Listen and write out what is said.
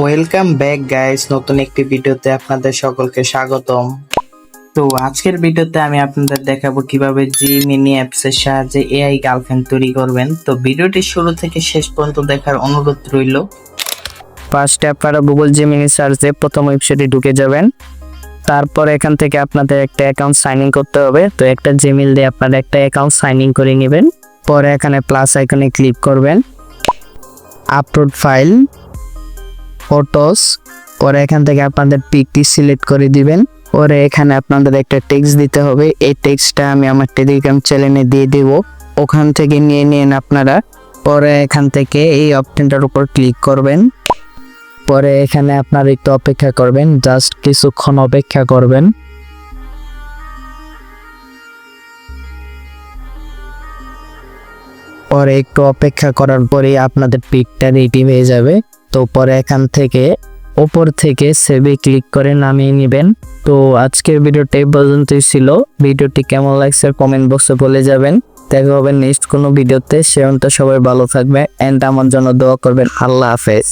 Welcome back guys নতুন একটি ভিডিওতে আপনাদের সকলকে স্বাগতম। তো আজকের ভিডিওতে আমি আপনাদের দেখাবো কীভাবে জি মিনি অ্যাপস এর সাহায্যে এআই গার্লফ্রেন্ড তৈরি করবেন। তো ভিডিওটি শুরু থেকে শেষ পর্যন্ত দেখার অনুরোধ রইল। ফার্স্টে আপনারা গুগল জি জিমিনি সার্চে প্রথম ওয়েবসাইটে ঢুকে যাবেন। তারপর এখান থেকে আপনাদের একটা অ্যাকাউন্ট সাইন ইন করতে হবে। তো একটা জিমেল দিয়ে আপনারা একটা অ্যাকাউন্ট সাইন ইন করে নেবেন। পরে এখানে প্লাস আইকনে ক্লিক করবেন। আপলোড ফাইল ফটোস পরে এখান থেকে আপনাদের পিকটি সিলেক্ট করে দিবেন। পরে এখানে আপনাদের একটা টেক্সট দিতে হবে। এই টেক্সটটা আমি আমার টেলিগ্রাম চ্যানেলে দিয়ে দেব। ওখান থেকে নিয়ে নিন আপনারা। পরে এখান থেকে এই অপশনটার উপর ক্লিক করবেন। পরে এখানে আপনার একটু অপেক্ষা করবেন। জাস্ট কিছুক্ষণ অপেক্ষা করবেন। পরে একটু অপেক্ষা করার পরে আপনাদের পিকটা রেডি হয়ে যাবে। তো পরে এখান থেকে ওপর থেকে সেভে ক্লিক করে নামিয়ে নেবেন। তো আজকের ভিডিওটা এই পর্যন্তই ছিল। ভিডিওটি কেমন লাগছে কমেন্ট বক্সে বলে যাবেন। দেখা হবে নেক্সট কোনো ভিডিওতে। সে সবাই ভালো থাকবে অ্যান্ড আমার জন্য দোয়া করবেন। আল্লাহ হাফেজ।